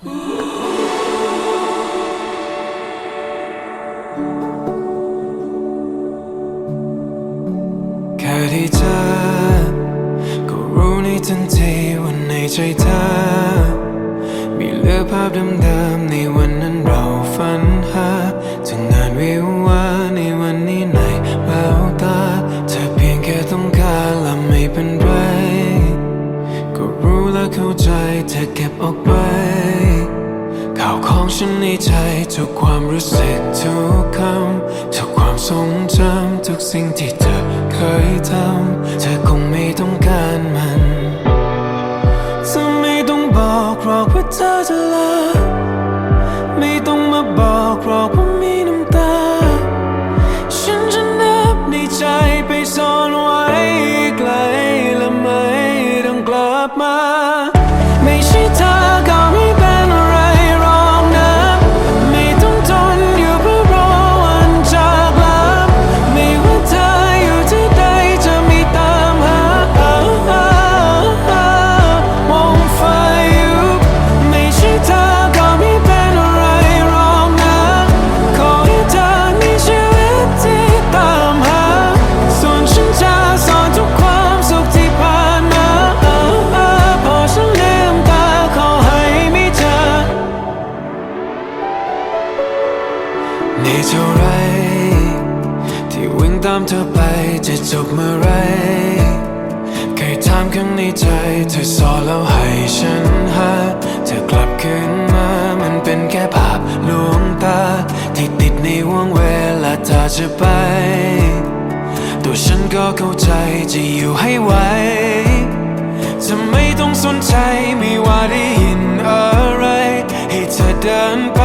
แค่ที่เธอก็รู้ในทันทีว่าในใจเธอ มีเหลือภาพเดิมๆในวันนั้นเราฝันหาถึงงานวิวาในวันนี้ในแววตาเธอเพียงแค่ต้องการและไม่เป็นไร ก็รู้และเข้าใจเธอเก็บออกไป ของฉันในใจทุกความรู้สึกทุกคำทุกความทรงจำทุกสิ่งที่เธอเคยทำเธอคงไม่ต้องการมันเธอไม่ต้องบอกหรอกว่าเธอจะลา เท่าไร ที่วิ่งตามเธอไปจะจบเมื่อไรเคยถามข้างในใจ เธอสอนแล้วให้ฉันหาเธอกลับคืนมา มันเป็นแค่ภาพลวงตา ที่ติดในวงเวลาเธอจะไป ตัวฉันก็เข้าใจจะอยู่ให้ไหวจะไม่ต้องสนใจไม่ว่าได้ยินอะไร ให้เธอเดินไป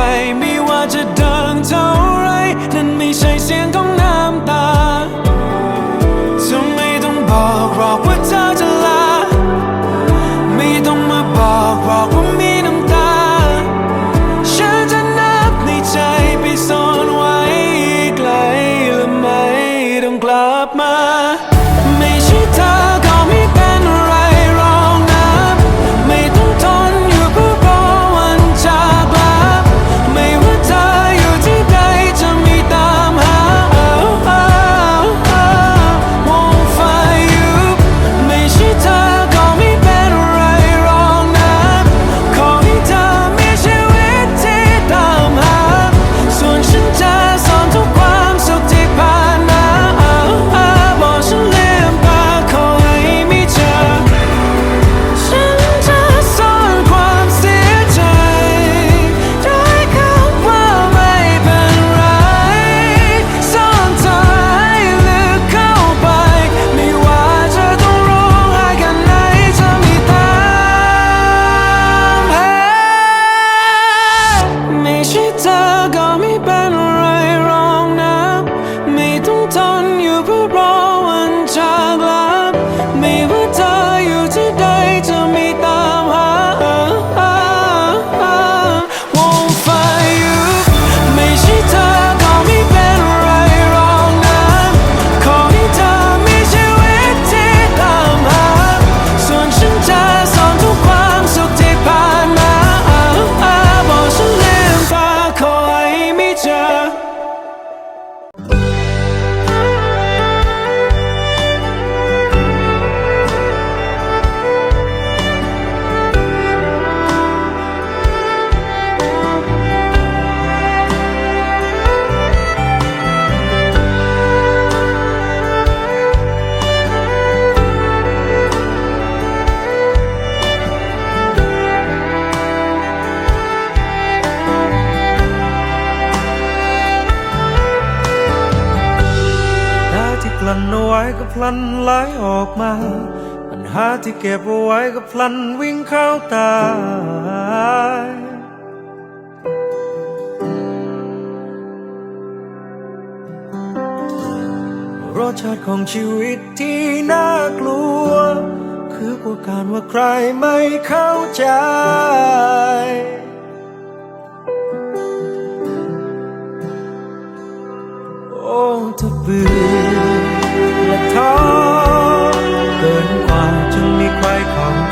ลันเอาไว้ก็พลันไหลออกมา ปัญหาที่เก็บเอาไว้ก็พลันวิ่งเข้าตารสชาติของชีวิตที่น่ากลัว คือกลัวการว่าใครไม่เข้าใจ โอ้เธอเบื่อ กว่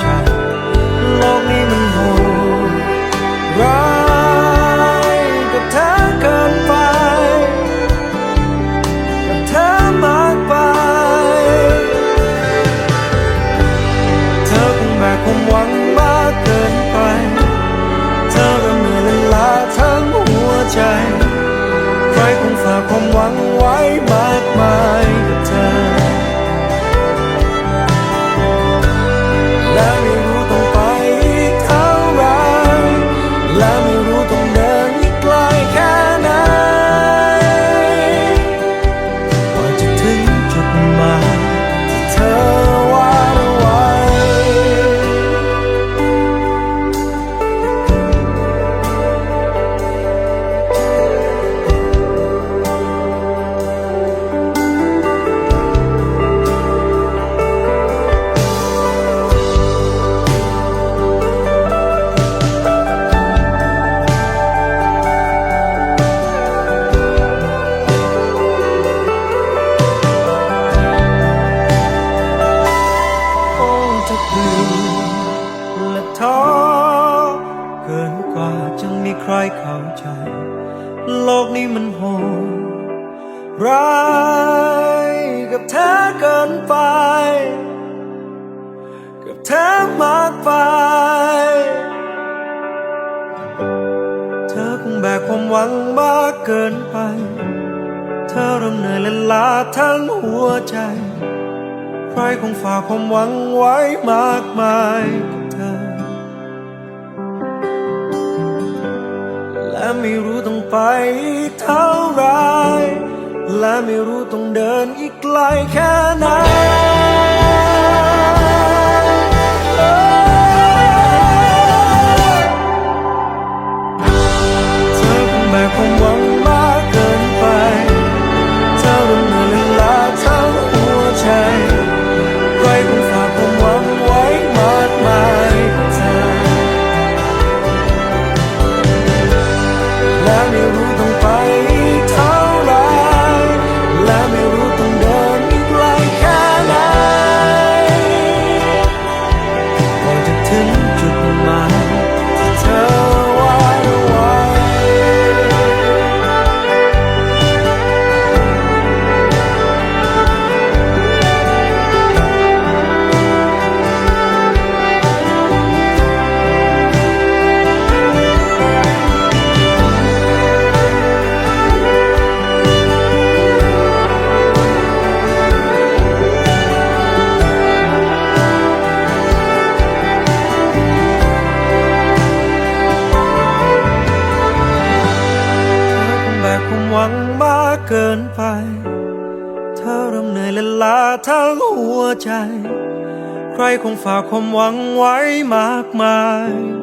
ไร้ายกับเธอเกินไป กับเธอมากไป เธอคงแบกความหวังมากเกินไป เธอเริ่มเหนื่อยและล้าทั้งหัวใจ ใครคงฝากความหวังไว้มากมายกับเธอ และไม่รู้ ไปเท่าไร และไม่รู้ต้องเดินอีกไกลแค่ไหน แล้วไม่รู้ต้องไป คงฝากความหวังไว้มากมาย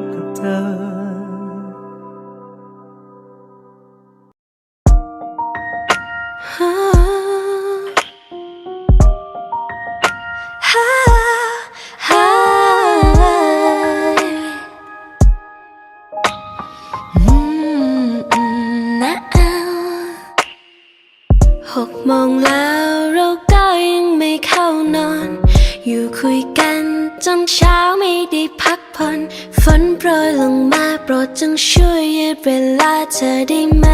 รดจงช่วยยืดเวลาเธอได้ไหม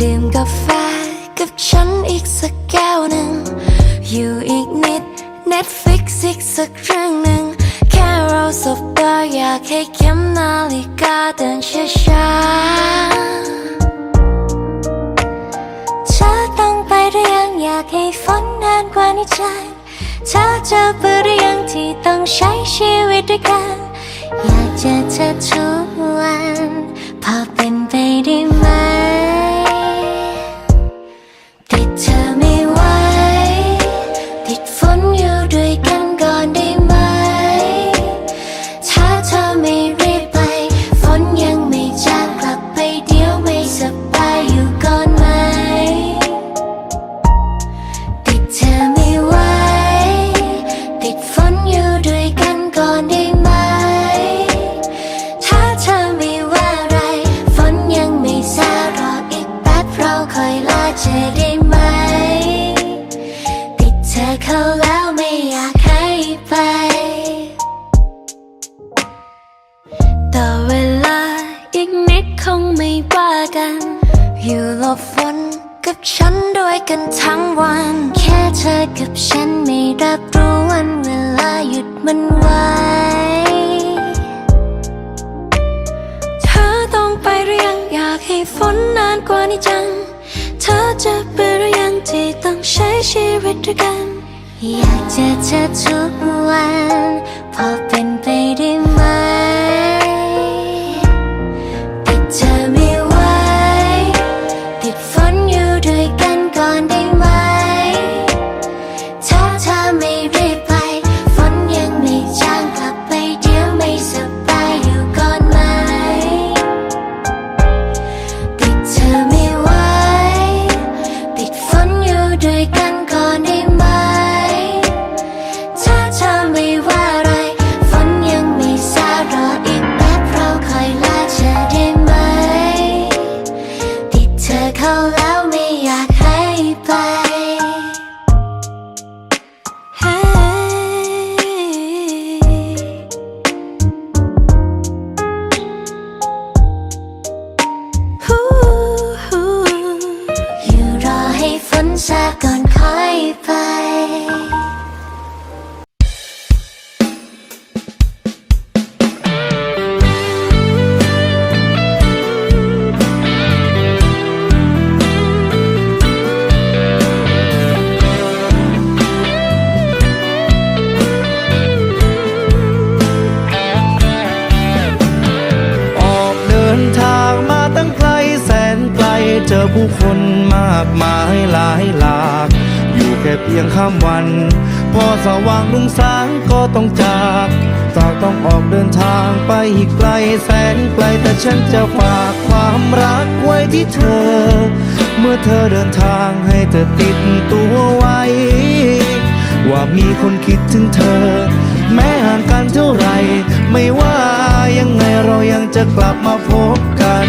ดื่มกาแฟกับฉันอีกสักแก้วหนึ่ง อยู่อีกนิด Netflix อีกสักเรื่องหนึ่ง แค่เราสบตาอยากให้เข็มนาฬิกาเดินช้าๆเธอต้องไปหรือยังอยากให้ฝนนานกว่านี้ใจเธอจะเบื่อหรือยังที่ ใช้ชีวิตด้วยกัน อยากเจอเธอทุกวัน พอเป็นไปได้ไหม มันไว้ เธอต้องไปหรือยังอยากให้ฝนนานกว่านี้จัง เธอจะเบื่อหรือยังที่ต้องใช้ชีวิตด้วยกัน อยากเจอเธอทุกวัน พอเป็นไปได้ไหม ยู่แค่เพียงข้ามวัน พอสว่างรุ่งสางก็ต้องจากจากต้องออกเดินทางไปอีกไกลแสนไกลแต่ฉันจะฝากความรักไว้ที่เธอ เมื่อเธอเดินทางให้เธอติดตัวไว้ ว่ามีคนคิดถึงเธอ แม้ห่างกันเท่าไหรไม่ว่ายังไงเรายังจะกลับมาพบกัน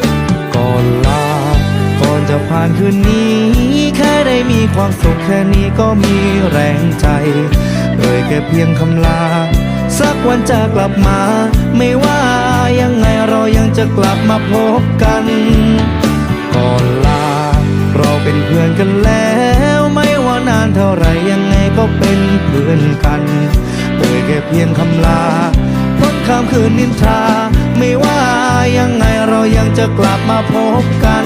ความสุขแค่นี้ก็มีแรงใจ เอ่ยแค่เพียงคำลา สักวันจะกลับมา ไม่ว่ายังไงเรายังจะกลับมาพบกัน ก่อนลา เราเป็นเพื่อนกันแล้ว ไม่ว่านานเท่าไหรยังไงก็เป็นเพื่อนกันเอ่ยแค่เพียงคำลาพ้นข้ามคืนนินทราไม่ว่ายังไงเรายังจะกลับมาพบกัน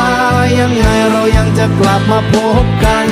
ยังไงเรายังจะกลับมาพบกัน